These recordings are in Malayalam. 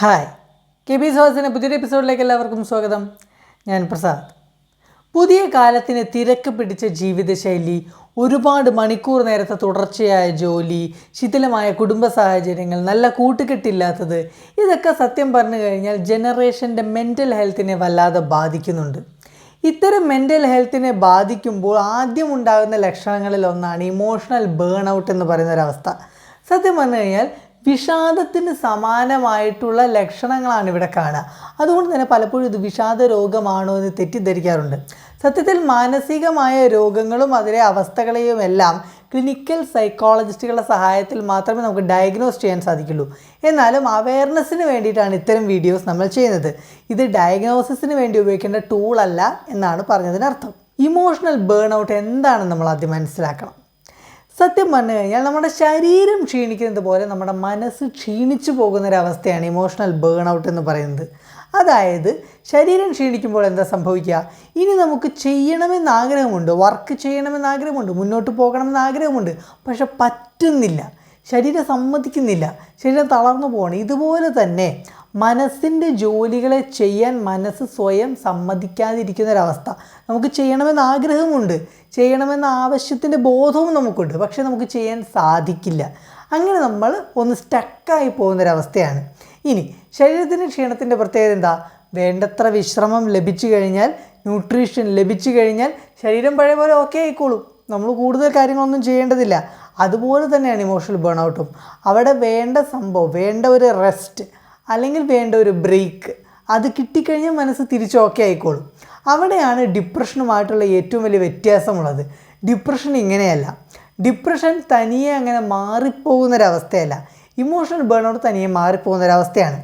ഹായ്. കെ ബി സോസിന്റെ പുതിയൊരു എപ്പിസോഡിലേക്ക് എല്ലാവർക്കും സ്വാഗതം. ഞാൻ പ്രസാദ്. പുതിയ കാലത്തിന് തിരക്ക് പിടിച്ച ജീവിതശൈലി ഒരുപാട് മണിക്കൂർ നേരത്തെ തുടർച്ചയായ ജോലി ശിഥിലമായ കുടുംബ സാഹചര്യങ്ങൾ നല്ല കൂട്ടുകെട്ടില്ലാത്തത് ഇതൊക്കെ സത്യം പറഞ്ഞു കഴിഞ്ഞാൽ ജനറേഷന്റെ മെന്റൽ ഹെൽത്തിനെ വല്ലാതെ ബാധിക്കുന്നുണ്ട്. ഇത്തരം മെന്റൽ ഹെൽത്തിനെ ബാധിക്കുമ്പോൾ ആദ്യം ഉണ്ടാകുന്ന ലക്ഷണങ്ങളിൽ ഒന്നാണ് ഇമോഷണൽ ബേൺ ഔട്ട് എന്ന് പറയുന്ന ഒരവസ്ഥ. സത്യം പറഞ്ഞു കഴിഞ്ഞാൽ വിഷാദത്തിന് സമാനമായിട്ടുള്ള ലക്ഷണങ്ങളാണ് ഇവിടെ കാണുക. അതുകൊണ്ട് തന്നെ പലപ്പോഴും ഇത് വിഷാദ രോഗമാണോ എന്ന് തെറ്റിദ്ധരിക്കാറുണ്ട്. സത്യത്തിൽ മാനസികമായ രോഗങ്ങളും അതിലെ അവസ്ഥകളെയും എല്ലാം ക്ലിനിക്കൽ സൈക്കോളജിസ്റ്റുകളുടെ സഹായത്തിൽ മാത്രമേ നമുക്ക് ഡയഗ്നോസ് ചെയ്യാൻ സാധിക്കുള്ളൂ. എന്നാലും അവയർനെസ്സിന് വേണ്ടിയിട്ടാണ് ഇത്തരം വീഡിയോസ് നമ്മൾ ചെയ്യുന്നത്. ഇത് ഡയഗ്നോസിസിന് വേണ്ടി ഉപയോഗിക്കേണ്ട ടൂളല്ല എന്നാണ് പറഞ്ഞതിനർത്ഥം. ഇമോഷണൽ ബേൺ ഔട്ട് എന്താണെന്ന് നമ്മൾ ആദ്യം മനസ്സിലാക്കണം. സത്യം പറഞ്ഞു കഴിഞ്ഞാൽ നമ്മുടെ ശരീരം ക്ഷീണിക്കുന്നത് പോലെ നമ്മുടെ മനസ്സ് ക്ഷീണിച്ചു പോകുന്നൊരവസ്ഥയാണ് ഇമോഷണൽ ബേൺ ഔട്ട് എന്ന് പറയുന്നത്. അതായത് ശരീരം ക്ഷീണിക്കുമ്പോൾ എന്താ സംഭവിക്കുക? ഇനി നമുക്ക് ചെയ്യണമെന്ന് ആഗ്രഹമുണ്ട് വർക്ക് ചെയ്യണമെന്ന് ആഗ്രഹമുണ്ട് മുന്നോട്ട് പോകണമെന്ന് ആഗ്രഹമുണ്ട്. പക്ഷെ പറ്റുന്നില്ല. ശരീരം സമ്മതിക്കുന്നില്ല. ശരീരം തളർന്നു പോകണം ഇതുപോലെ തന്നെ മനസ്സിന്റെ ജോലികളെ ചെയ്യാൻ മനസ്സ് സ്വയം സമ്മതിക്കാതിരിക്കുന്ന ഒരവസ്ഥ നമുക്ക് ചെയ്യണമെന്ന് ആഗ്രഹമുണ്ട്. ചെയ്യണമെന്ന ആവശ്യത്തിന്റെ ബോധവും നമുക്കുണ്ട്. പക്ഷേ നമുക്ക് ചെയ്യാൻ സാധിക്കില്ല. അങ്ങനെ നമ്മൾ ഒന്ന് സ്റ്റക്കായി പോകുന്നൊരവസ്ഥയാണ്. ഇനി ശരീരത്തിന്റെ ക്ഷീണത്തിന്റെ പ്രത്യേകത എന്താ? വേണ്ടത്ര വിശ്രമം ലഭിച്ചു കഴിഞ്ഞാൽ ന്യൂട്രീഷൻ ലഭിച്ചു കഴിഞ്ഞാൽ ശരീരം പഴയ പോലെ ഓക്കെ ആയിക്കോളും. നമ്മൾ കൂടുതൽ കാര്യങ്ങളൊന്നും ചെയ്യേണ്ടതില്ല. അതുപോലെ തന്നെയാണ് ഇമോഷണൽ ബേൺ ഔട്ടും അവിടെ വേണ്ട സംഭവം വേണ്ട ഒരു റെസ്റ്റ് അല്ലെങ്കിൽ വേണ്ട ഒരു ബ്രേക്ക് അത് കിട്ടിക്കഴിഞ്ഞാൽ മനസ്സ് തിരിച്ച് ഓക്കെ ആയിക്കോളും. അവിടെയാണ് ഡിപ്രഷനുമായിട്ടുള്ള ഏറ്റവും വലിയ വ്യത്യാസമുള്ളത്. ഡിപ്രഷൻ ഇങ്ങനെയല്ല. ഡിപ്രഷൻ തനിയെ അങ്ങനെ മാറിപ്പോകുന്നൊരവസ്ഥയല്ല. ഇമോഷണൽ ബേൺ ഔട്ട് തനിയെ മാറിപ്പോകുന്നൊരവസ്ഥയാണ്.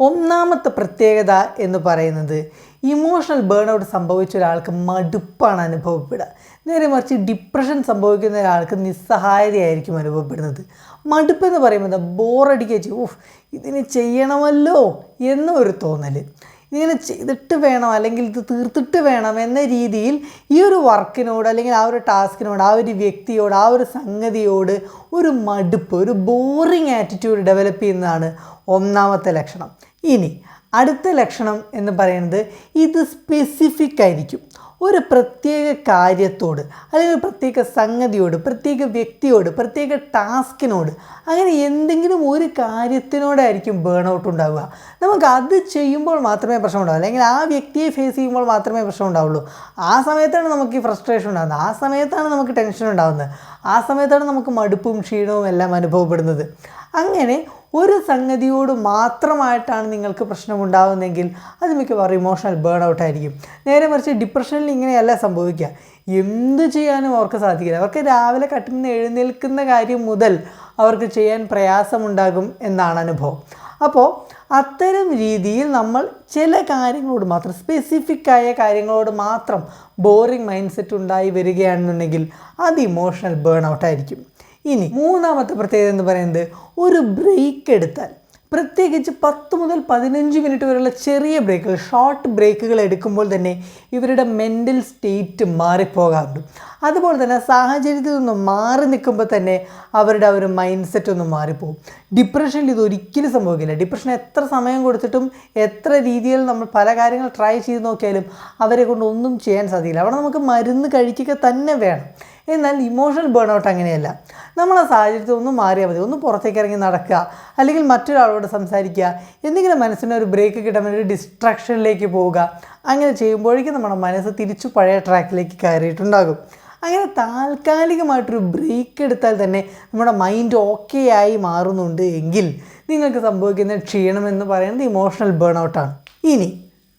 ഒന്നാമത്തെ പ്രത്യേകത എന്ന് പറയുന്നത് ഇമോഷണൽ ബേൺ ഔട്ട് സംഭവിച്ച ഒരാൾക്ക് മടുപ്പാണ് അനുഭവപ്പെടുക. നേരെ മറിച്ച് ഡിപ്രഷൻ സംഭവിക്കുന്ന ഒരാൾക്ക് നിസ്സഹായതയായിരിക്കും അനുഭവപ്പെടുന്നത്. മടുപ്പ് എന്ന് പറയുമ്പോൾ ബോറടിക്കുക ചെയ്യും. ഓഹ് ഇതിന് ചെയ്യണമല്ലോ എന്നൊരു തോന്നൽ. ഇതിങ്ങനെ ചെയ്തിട്ട് വേണം അല്ലെങ്കിൽ ഇത് തീർത്തിട്ട് വേണം എന്ന രീതിയിൽ ഈ ഒരു വർക്കിനോട് അല്ലെങ്കിൽ ആ ഒരു ടാസ്കിനോട് ആ ഒരു വ്യക്തിയോട് ആ ഒരു സംഗതിയോട് ഒരു മടുപ്പ് ഒരു ബോറിങ് ആറ്റിറ്റ്യൂഡ് ഡെവലപ്പ് ചെയ്യുന്നതാണ് ഒന്നാമത്തെ ലക്ഷണം. ഇനി അടുത്ത ലക്ഷണം എന്ന് പറയുന്നത് ഇത് സ്പെസിഫിക് ആയിരിക്കും. ഒരു പ്രത്യേക കാര്യത്തോട് അല്ലെങ്കിൽ പ്രത്യേക സംഗതിയോട് പ്രത്യേക വ്യക്തിയോട് പ്രത്യേക ടാസ്കിനോട് അങ്ങനെ എന്തെങ്കിലും ഒരു കാര്യത്തിനോടായിരിക്കും ബേൺ ഔട്ട് ഉണ്ടാവുക. നമുക്ക് അത് ചെയ്യുമ്പോൾ മാത്രമേ പ്രശ്നം ഉണ്ടാവൂ അല്ലെങ്കിൽ ആ വ്യക്തിയെ ഫേസ് ചെയ്യുമ്പോൾ മാത്രമേ പ്രശ്നം ഉണ്ടാവുള്ളൂ ആ സമയത്താണ് നമുക്ക് ഈ ഫ്രസ്ട്രേഷൻ ഉണ്ടാകുന്നത് ആ സമയത്താണ് നമുക്ക് ടെൻഷൻ ഉണ്ടാകുന്നത് ആ സമയത്താണ് നമുക്ക് മടുപ്പും ക്ഷീണവും എല്ലാം അനുഭവപ്പെടുന്നത്. അങ്ങനെ ഒരു സംഗതിയോട് മാത്രമായിട്ടാണ് നിങ്ങൾക്ക് പ്രശ്നമുണ്ടാകുന്നതെങ്കിൽ അത് മിക്കവാറും ഇമോഷണൽ ബേൺ ഔട്ട് ആയിരിക്കും. നേരെ മറിച്ച് ഡിപ്രഷനിൽ ഇങ്ങനെയല്ല സംഭവിക്കുക. എന്ത് ചെയ്യാനും അവർക്ക് സാധിക്കില്ല. അവർക്ക് രാവിലെ കട്ടിൽ നിന്ന് എഴുന്നേൽക്കുന്ന കാര്യം മുതൽ അവർക്ക് ചെയ്യാൻ പ്രയാസമുണ്ടാകും എന്നാണ് അനുഭവം. അപ്പോൾ അത്തരം രീതിയിൽ നമ്മൾ ചില കാര്യങ്ങളോട് മാത്രം സ്പെസിഫിക് ആയ കാര്യങ്ങളോട് മാത്രം ബോറിംഗ് മൈൻഡ് സെറ്റ് ഉണ്ടായി വരികയാണെന്നുണ്ടെങ്കിൽ അത് ഇമോഷണൽ ബേൺ ഔട്ട് ആയിരിക്കും. ഇനി മൂന്നാമത്തെ പ്രത്യേകത എന്ന് പറയുന്നത് ഒരു ബ്രേക്ക് എടുത്താൽ. പ്രത്യേകിച്ച് പത്ത് മുതൽ പതിനഞ്ച് മിനിറ്റ് വരെയുള്ള ചെറിയ ബ്രേക്കുകൾ ഷോർട്ട് ബ്രേക്കുകൾ എടുക്കുമ്പോൾ തന്നെ ഇവരുടെ മെന്റൽ സ്റ്റേറ്റ് മാറിപ്പോകാറുണ്ട്. അതുപോലെ തന്നെ സാഹചര്യത്തിൽ നിന്ന് മാറി നിൽക്കുമ്പോൾ തന്നെ അവരുടെ ഒരു മൈൻഡ് സെറ്റ് ഒന്ന് മാറിപ്പോകും. ഡിപ്രഷനിൽ ഇത് ഒരിക്കലും സംഭവിക്കില്ല. ഡിപ്രഷൻ എത്ര സമയം കൊടുത്തിട്ടും എത്ര രീതിയിൽ നമ്മൾ പല കാര്യങ്ങൾ ട്രൈ ചെയ്ത് നോക്കിയാലും അവരെ കൊണ്ട് ഒന്നും ചെയ്യാൻ സാധിക്കില്ല. അവിടെ നമുക്ക് മരുന്ന് കഴിക്കുക തന്നെ വേണം. എന്നാൽ ഇമോഷണൽ ബേൺ ഔട്ട് അങ്ങനെയല്ല. നമ്മളെ സാഹചര്യത്തിൽ ഒന്ന് മാറിയാൽ മതി. ഒന്ന് പുറത്തേക്ക് ഇറങ്ങി നടക്കുക. അല്ലെങ്കിൽ മറ്റൊരാളോട് സംസാരിക്കുക. എന്തെങ്കിലും മനസ്സിന് ഒരു ബ്രേക്ക് കിട്ടാൻ ഒരു ഡിസ്ട്രാക്ഷനിലേക്ക് പോവുക. അങ്ങനെ ചെയ്യുമ്പോഴേക്കും നമ്മുടെ മനസ്സ് തിരിച്ചു പഴയ ട്രാക്കിലേക്ക് കയറിയിട്ടുണ്ടാകും. അങ്ങനെ താൽക്കാലികമായിട്ടൊരു ബ്രേക്ക് എടുത്താൽ തന്നെ നമ്മുടെ മൈൻഡ് ഓക്കെ ആയി മാറുന്നുണ്ട് എങ്കിൽ നിങ്ങൾക്ക് സംഭവിക്കുന്ന ക്ഷീണം എന്ന് പറയുന്നത് ഇമോഷണൽ ബേൺ ഔട്ടാണ് ഇനി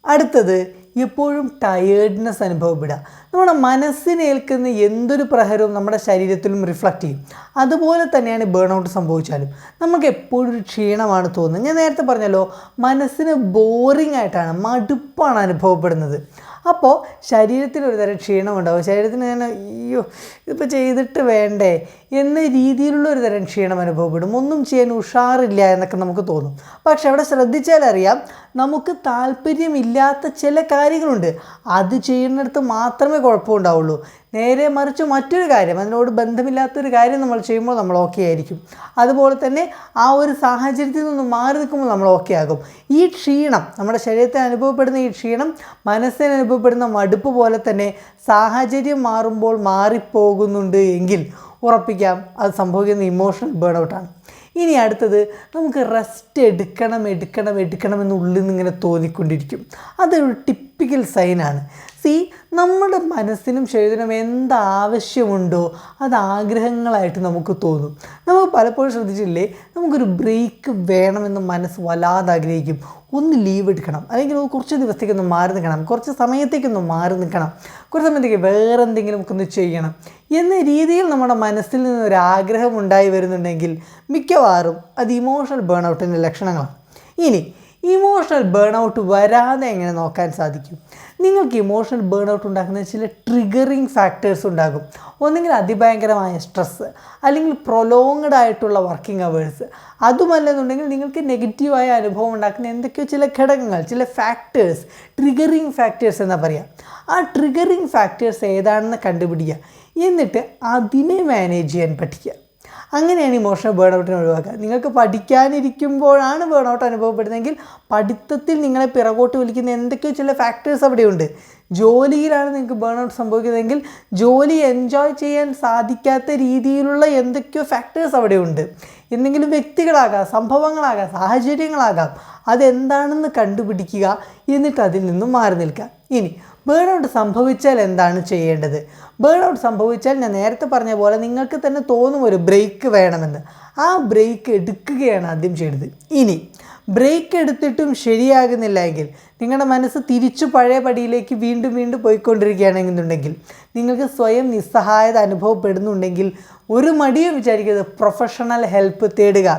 അടുത്തത് എപ്പോഴും ടയേർഡ്നെസ് അനുഭവപ്പെടുക. നമ്മുടെ മനസ്സിനേൽക്കുന്ന എന്തൊരു പ്രഹരവും നമ്മുടെ ശരീരത്തിലും റിഫ്ലക്റ്റ് ചെയ്യും. അതുപോലെ തന്നെയാണ് ബേൺ ഔട്ട് സംഭവിച്ചാലും. നമുക്ക് എപ്പോഴും ഒരു ക്ഷീണമാണ് തോന്നുന്നത്. ഞാൻ നേരത്തെ പറഞ്ഞല്ലോ മനസ്സിന് ബോറിംഗ് ആയിട്ടാണ് മടുപ്പാണ് അനുഭവപ്പെടുന്നത്. അപ്പോൾ ശരീരത്തിന് ഒരു തരം ക്ഷീണമുണ്ടാവും ശരീരത്തിന് ഞാൻ അയ്യോ ഇതിപ്പോൾ ചെയ്തിട്ട് വേണ്ടേ? എന്ന രീതിയിലുള്ള ഒരു തരം ക്ഷീണം അനുഭവപ്പെടും. ഒന്നും ചെയ്യാൻ ഉഷാറില്ല എന്നൊക്കെ നമുക്ക് തോന്നും. പക്ഷെ അവിടെ ശ്രദ്ധിച്ചാൽ അറിയാം നമുക്ക് താല്പര്യമില്ലാത്ത ചില കാര്യങ്ങളുണ്ട്. അത് ചെയ്യുന്നിടത്ത് മാത്രമേ കുഴപ്പമുണ്ടാവുള്ളൂ. നേരെ മറിച്ച് മറ്റൊരു കാര്യം അതിനോട് ബന്ധമില്ലാത്തൊരു കാര്യം നമ്മൾ ചെയ്യുമ്പോൾ നമ്മൾ ഓക്കെ ആയിരിക്കും. അതുപോലെ തന്നെ ആ ഒരു സാഹചര്യത്തിൽ നിന്ന് മാറി നിൽക്കുമ്പോൾ നമ്മൾ ഓക്കെ ആകും. ഈ ക്ഷീണം നമ്മുടെ ശരീരത്തിൽ അനുഭവപ്പെടുന്ന ഈ ക്ഷീണം മനസ്സിന് അനുഭവപ്പെടുന്ന മടുപ്പ് പോലെ തന്നെ സാഹചര്യം മാറുമ്പോൾ മാറിപ്പോകുന്നുണ്ട് എങ്കിൽ ഉറപ്പിക്കാം. അത് സംഭവിക്കുന്ന ഇമോഷണൽ ബേൺ ഔട്ടാണ് ഇനി അടുത്തത് നമുക്ക് റെസ്റ്റ് എടുക്കണം എടുക്കണം എടുക്കണം എന്ന് ഉള്ളിൽ നിന്ന് ഇങ്ങനെ തോന്നിക്കൊണ്ടിരിക്കും. അതൊരു ടിപ്പിക്കൽ സൈനാണ് സി നമ്മുടെ മനസ്സിനും ശരീരത്തിനും എന്താവശ്യമുണ്ടോ അത് ആഗ്രഹങ്ങളായിട്ട് നമുക്ക് തോന്നും. നമ്മൾ പലപ്പോഴും ശ്രദ്ധിച്ചില്ലേ നമുക്കൊരു ബ്രേക്ക് വേണമെന്ന് മനസ്സ് വല്ലാതെ ആഗ്രഹിക്കും. ഒന്ന് ലീവ് എടുക്കണം. അല്ലെങ്കിൽ കുറച്ച് ദിവസത്തേക്കൊന്ന് മാറി നിൽക്കണം. കുറച്ച് സമയത്തേക്കൊന്ന് മാറി നിൽക്കണം. കുറച്ച് സമയത്തേക്ക് വേറെ എന്തെങ്കിലും ഒക്കെ ഒന്ന് ചെയ്യണം. എന്ന രീതിയിൽ നമ്മുടെ മനസ്സിൽ നിന്ന് ഒരു ആഗ്രഹം ഉണ്ടായി വരുന്നുണ്ടെങ്കിൽ മിക്കവാറും അത് ഇമോഷണൽ ബേൺ ഔട്ടിന്റെ ലക്ഷണങ്ങളാണ്. ഇനി ഇമോഷണൽ ബേൺ ഔട്ട് വരാതെ എങ്ങനെ നോക്കാൻ സാധിക്കും? നിങ്ങൾക്ക് ഇമോഷണൽ ബേൺ ഔട്ട് ഉണ്ടാക്കുന്ന ചില ട്രിഗറിങ് ഫാക്ടേഴ്സ് ഉണ്ടാകും. ഒന്നെങ്കിൽ അതിഭയങ്കരമായ സ്ട്രെസ്സ് അല്ലെങ്കിൽ പ്രൊലോങ്ഡ് ആയിട്ടുള്ള വർക്കിംഗ് അവേഴ്സ് അതുമല്ലെന്നുണ്ടെങ്കിൽ നിങ്ങൾക്ക് നെഗറ്റീവായ അനുഭവം ഉണ്ടാക്കുന്ന എന്തൊക്കെയോ ചില ഘടകങ്ങൾ ചില ഫാക്ടേഴ്സ് ട്രിഗറിങ് ഫാക്ടേഴ്സ് എന്നാ പറയുക ആ ട്രിഗറിങ് ഫാക്ടേഴ്സ് ഏതാണെന്ന് കണ്ടുപിടിക്കുക. എന്നിട്ട് അതിനെ മാനേജ് ചെയ്യാൻ പഠിക്കുക. അങ്ങനെയാണ് ഇമോഷണൽ ബേൺ ഔട്ടിനെ ഒഴിവാക്കുക. നിങ്ങൾക്ക് പഠിക്കാനിരിക്കുമ്പോഴാണ് ബേൺ ഔട്ട് അനുഭവപ്പെടുന്നതെങ്കിൽ പഠിത്തത്തിൽ നിങ്ങളെ പിറകോട്ട് വിളിക്കുന്ന എന്തൊക്കെയോ ചില ഫാക്ടേഴ്സ് അവിടെയുണ്ട്. ജോലിയിലാണ് നിങ്ങൾക്ക് ബേൺ ഔട്ട് സംഭവിക്കുന്നതെങ്കിൽ ജോലി എൻജോയ് ചെയ്യാൻ സാധിക്കാത്ത രീതിയിലുള്ള എന്തൊക്കെയോ ഫാക്ടേഴ്സ് അവിടെയുണ്ട്. എന്തെങ്കിലും വ്യക്തികളാകാം സംഭവങ്ങളാകാം സാഹചര്യങ്ങളാകാം അതെന്താണെന്ന് കണ്ടുപിടിക്കുക എന്നിട്ട് അതിൽ നിന്നും മാറി നിൽക്കുക. ഇനി ബേൺ ഔട്ട് സംഭവിച്ചാൽ എന്താണ് ചെയ്യേണ്ടത്? ബേൺ ഔട്ട് സംഭവിച്ചാൽ ഞാൻ നേരത്തെ പറഞ്ഞ പോലെ നിങ്ങൾക്ക് തന്നെ തോന്നും ഒരു ബ്രേക്ക് വേണമെന്ന്. ആ ബ്രേക്ക് എടുക്കുകയാണ് ആദ്യം ചെയ്യേണ്ടത്. ഇനി ബ്രേക്ക് എടുത്തിട്ടും ശരിയാകുന്നില്ല എങ്കിൽ നിങ്ങളുടെ മനസ്സ് തിരിച്ചു പഴയ പടിയിലേക്ക് വീണ്ടും വീണ്ടും പോയിക്കൊണ്ടിരിക്കുകയാണെന്നുണ്ടെങ്കിൽ നിങ്ങൾക്ക് സ്വയം നിസ്സഹായത അനുഭവപ്പെടുന്നുണ്ടെങ്കിൽ ഒരു മടിയും വിചാരിക്കരുത്. പ്രൊഫഷണൽ ഹെൽപ്പ് തേടുക.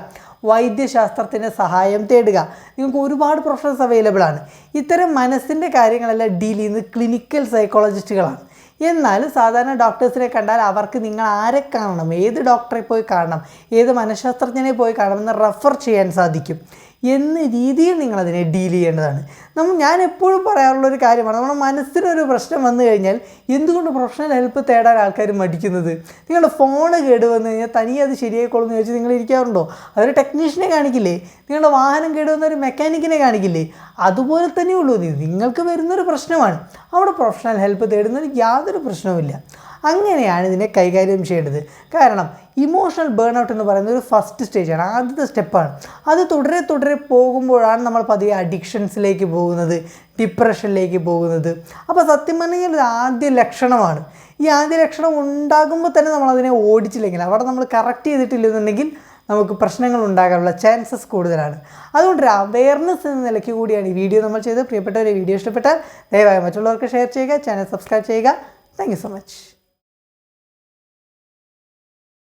വൈദ്യശാസ്ത്രത്തിന്റെ സഹായം തേടുക. നിങ്ങൾക്ക് ഒരുപാട് പ്രൊഫഷണൽസ് അവൈലബിൾ ആണ്. ഇത്തരം മനസ്സിന്റെ കാര്യങ്ങളെല്ലാം ഡീൽ ചെയ്യുന്നത് ക്ലിനിക്കൽ സൈക്കോളജിസ്റ്റുകളാണ് എന്നാൽ സാധാരണ ഡോക്ടേഴ്സിനെ കണ്ടാൽ അവർക്ക് നിങ്ങൾ ആരെ കാണണം? ഏത് ഡോക്ടറെ പോയി കാണണം? ഏത് മനഃശാസ്ത്രജ്ഞനെ പോയി കാണണമെന്ന് റെഫർ ചെയ്യാൻ സാധിക്കും. എന്ന രീതിയിൽ നിങ്ങളതിനെ ഡീൽ ചെയ്യേണ്ടതാണ്. നമ്മൾ ഞാൻ എപ്പോഴും പറയാറുള്ള ഒരു കാര്യമാണ് നമ്മുടെ മനസ്സിനൊരു പ്രശ്നം വന്നു കഴിഞ്ഞാൽ എന്തുകൊണ്ട് പ്രൊഫഷണൽ ഹെൽപ്പ് തേടാൻ ആൾക്കാർ മടിക്കുന്നത്? നിങ്ങളുടെ ഫോൺ കേട് വന്നു കഴിഞ്ഞാൽ തനിയെ അത് ശരിയായിക്കോളും എന്ന് ചോദിച്ചാൽ നിങ്ങൾ ഇരിക്കാറുണ്ടോ? അതൊരു ടെക്നീഷ്യനെ കാണിക്കില്ലേ? നിങ്ങളുടെ വാഹനം കേടുവന്ന ഒരു മെക്കാനിക്കിനെ കാണിക്കില്ലേ? അതുപോലെ തന്നെയുള്ളൂ. നിങ്ങൾക്ക് വരുന്നൊരു പ്രശ്നമാണ്. അവിടെ പ്രൊഫഷണൽ ഹെൽപ്പ് തേടുന്നതിന് യാതൊരു പ്രശ്നവുമില്ല. അങ്ങനെയാണ് ഇതിനെ കൈകാര്യം ചെയ്യേണ്ടത്. കാരണം ഇമോഷണൽ ബേൺ ഔട്ട് എന്ന് പറയുന്നത് ഒരു ഫസ്റ്റ് സ്റ്റേജാണ് ആദ്യത്തെ സ്റ്റെപ്പാണ് അത് തുടരെ തുടരെ പോകുമ്പോഴാണ് നമ്മൾ പതിയെ അഡിക്ഷൻസിലേക്ക് പോകുന്നത് ഡിപ്രഷനിലേക്ക് പോകുന്നത്. അപ്പോൾ സത്യം പറഞ്ഞാൽ ഒരു ആദ്യ ലക്ഷണമാണ്. ഈ ആദ്യ ലക്ഷണം ഉണ്ടാകുമ്പോൾ തന്നെ നമ്മൾ അതിനെ ഓടിച്ചില്ലെങ്കിൽ അവിടെ നമ്മൾ കറക്റ്റ് ചെയ്തിട്ടില്ലെന്നുണ്ടെങ്കിൽ നമുക്ക് പ്രശ്നങ്ങൾ ഉണ്ടാകാനുള്ള ചാൻസസ് കൂടുതലാണ്. അതുകൊണ്ട് ഒരു അവയർനെസ് എന്ന നിലയ്ക്ക് കൂടിയാണ് ഈ വീഡിയോ നമ്മൾ ചെയ്തത്. പ്രിയപ്പെട്ടവരെ വീഡിയോ ഇഷ്ടപ്പെട്ടാൽ ദയവായി മറ്റുള്ളവർക്ക് ഷെയർ ചെയ്യുക ചാനൽ സബ്സ്ക്രൈബ് ചെയ്യുക. Thank so much